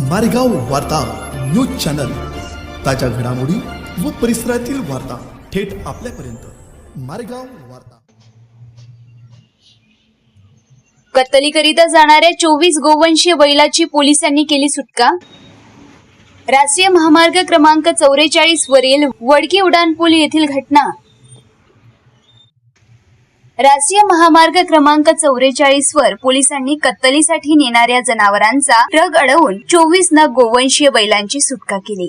मारेगाव वार्ता news channel. ताज्या घडामोडी व परिसरातील वार्ता थेट आपल्यापर्यंत. मारेगाव वार्ता. कत्तलीकरिता जाणाऱ्या चोवीस गोवंशीय बैलाची पोलिसांनी केली सुटका? राष्ट्रीय महामार्ग क्रमांक चौवेचाळीस वरील वडकी उड्डाणपूल येथील घटना राष्ट्रीय महामार्ग क्रमांक चौवेचाळीस वर पोलिसांनी कत्तलीसाठी नेणाऱ्या जनावरांचा ट्रक अडवून चोवीस नग गोवंशीय बैलांची सुटका केली.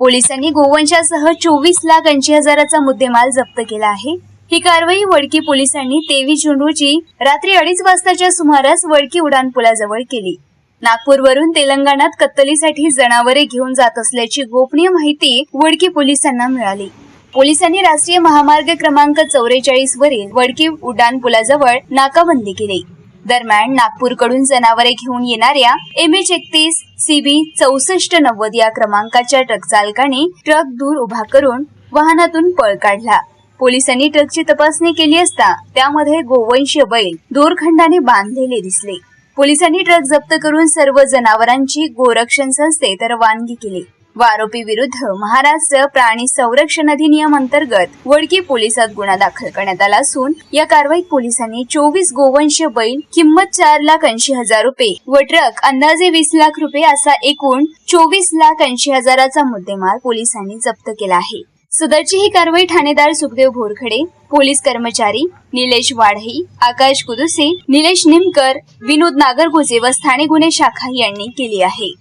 पोलिसांनी गोवंशासह चोवीस लाख ऐंशी हजाराचा मुद्देमाल जप्त केला आहे. ही कारवाई वडकी पोलिसांनी तेवीस जून रोजी रात्री अडीच वाजताच्या सुमारास वडकी उड्डाणपुलाजवळ केली. नागपूरवरून तेलंगणात कत्तलीसाठी जनावरे घेऊन जात असल्याची गोपनीय माहिती वडकी पोलिसांना मिळाली. पोलिसांनी राष्ट्रीय महामार्ग क्रमांक चौवेचाळीस वरील वडकी उड्डाणपुलाजवळ नाकाबंदी केली. दरम्यान नागपूरकडून जनावरे घेऊन येणाऱ्या एम एच एकतीस सीबी चौसष्ट नव्वद या क्रमांकाच्या ट्रक चालकाने ट्रक दूर उभा करून वाहनातून पळ काढला. पोलिसांनी ट्रकची तपासणी केली असता त्यामध्ये गोवंशीय बैल दोरखंडाने बांधलेले दिसले. पोलिसांनी ट्रक जप्त करून सर्व जनावरांची गोरक्षण संस्थेत रवानगी केली. व आरोपी विरुद्ध महाराष्ट्र प्राणी संरक्षण अधिनियम अंतर्गत वडकी पोलिसात गुन्हा दाखल करण्यात आला असून या कारवाईत पोलिसांनी चोवीस गोवंश बैल किंमत चार लाख ऐंशी हजार रुपये व ट्रक अंदाजे वीस लाख रुपये असा एकूण चोवीस लाख ऐंशी हजाराचा मुद्देमाल पोलिसांनी जप्त केला आहे. सदरची ही कारवाई ठाणेदार सुखदेव भोरखडे पोलीस कर्मचारी निलेश वाढई आकाश कुदुसे निलेश निमकर विनोद नागरगुजे व स्थानिक गुन्हे शाखा यांनी केली आहे.